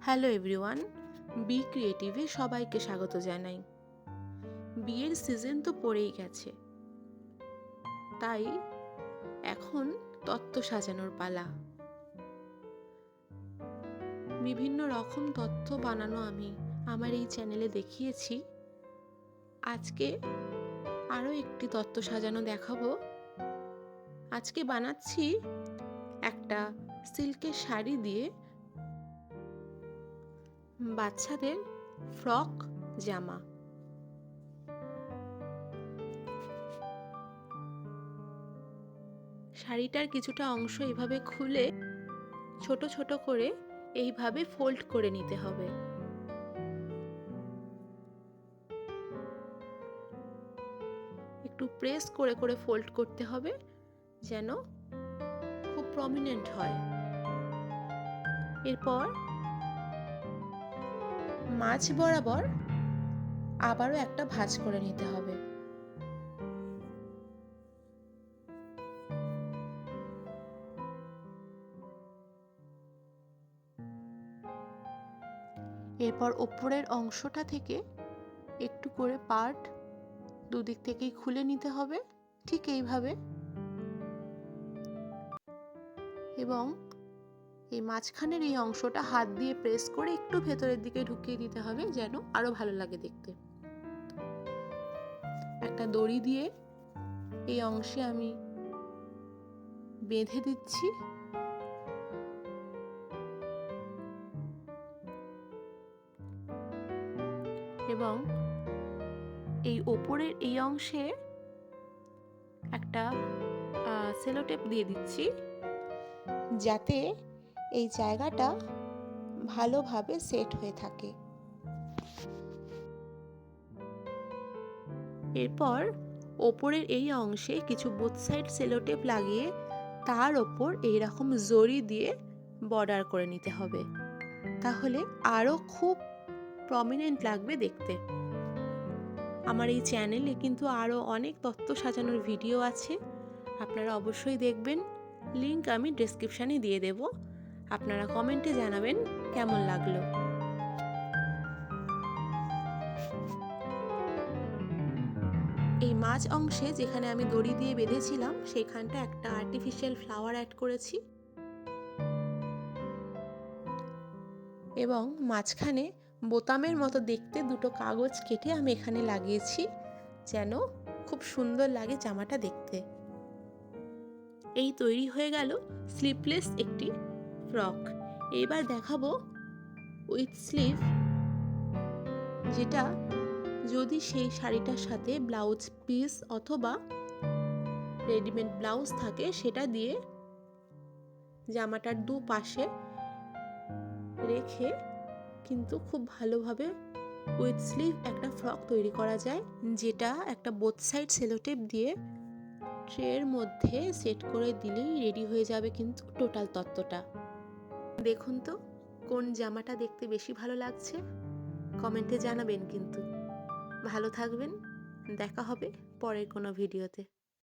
Hello everyone, B ক্রিয়েটিভে সবাইকে স্বাগত জানাই। বিয়ের সিজন তো পড়েই গেছে। তাই এখন তত্ত্ব সাজানোর পালা। বিভিন্ন রকম তথ্য বানানো আমি আমার এই চ্যানেলে দেখিয়েছি। আজকে আরও একটি তত্ত্ব সাজানো দেখাবো। আজকে বানাচ্ছি একটা সিল্কের শাড়ি দিয়ে বাচ্চাদের ফ্রক, জামা। শাড়িটার কিছুটা অংশ এভাবে খুলে ছোট ছোট করে এইভাবে ফোল্ড করে নিতে হবে। একটু প্রেস করে করে ফোল্ড করতে হবে যেন খুব প্রমিনেন্ট হয়। এরপর মাছ বরাবর আবারও একটা ভাঁজ করে নিতে হবে। এরপর ওপরের অংশটা থেকে একটু করে পার্ট দুদিক থেকেই খুলে নিতে হবে, ঠিক এইভাবে। এবং এই মাঝখানের এই অংশটা হাত দিয়ে প্রেস করে একটু ভেতরের দিকে ঢুকিয়ে দিতে হবে যেন আরও ভালো লাগে দেখতে। একটা দড়ি দিয়ে এই অংশে আমি বেঁধে দিচ্ছি। এবং এই ওপরের এই অংশে একটা সেলোটেপ দিয়ে দিচ্ছি। যাতে এই জায়গাটা ভালোভাবে সেট হয়ে থাকে। এরপর ওপরের এই অংশে কিছু বোথ সাইড সেলোটেপ লাগিয়ে তার ওপর এইরকম জড়ি দিয়ে বর্ডার করে নিতে হবে। তাহলে আরও খুব প্রমিনেন্ট লাগবে দেখতে। আমার এই চ্যানেলে কিন্তু আরও অনেক তত্ত্ব সাজানোর ভিডিও আছে। আপনারা অবশ্যই দেখবেন। লিংক আমি ডেসক্রিপশানে দিয়ে দেব। আপনারা কমেন্টে জানাবেন কেমন লাগল। এই মাছ অংশে যেখানে আমি দড়ি দিয়ে বেঁধেছিলাম, সেখানটা একটা আর্টিফিশিয়াল ফ্লাওয়ার অ্যাড করেছি। এবং মাঝখানে বোতামের মতো দেখতে দুটো কাগজ কেটে আমি এখানে লাগিয়েছি, যেন খুব সুন্দর লাগে জামাটা দেখতে। এই তৈরি হয়ে গেল স্লিপলেস একটি ফ্রক। এবার দেখাবো উইথ স্লিভ, যেটা যদি সেই শাড়িটার সাথে ব্লাউজ পিস অথবা রেডিমেড ব্লাউজ থাকে, সেটা দিয়ে জামাটার দু পাশে রেখে কিন্তু খুব ভালোভাবে উইথ স্লিভ একটা ফ্রক তৈরি করা যায়, যেটা একটা বোথ সাইড সেলোটেপ দিয়ে ট্রের মধ্যে সেট করে দিলেই রেডি হয়ে যাবে কিন্তু টোটাল তত্ত্বটা। দেখুন তো, কোন জামাটা দেখতে বেশি ভালো লাগছে? কমেন্টে জানাবেন কিন্তু। ভালো থাকবেন, দেখা হবে পরের কোনো ভিডিওতে।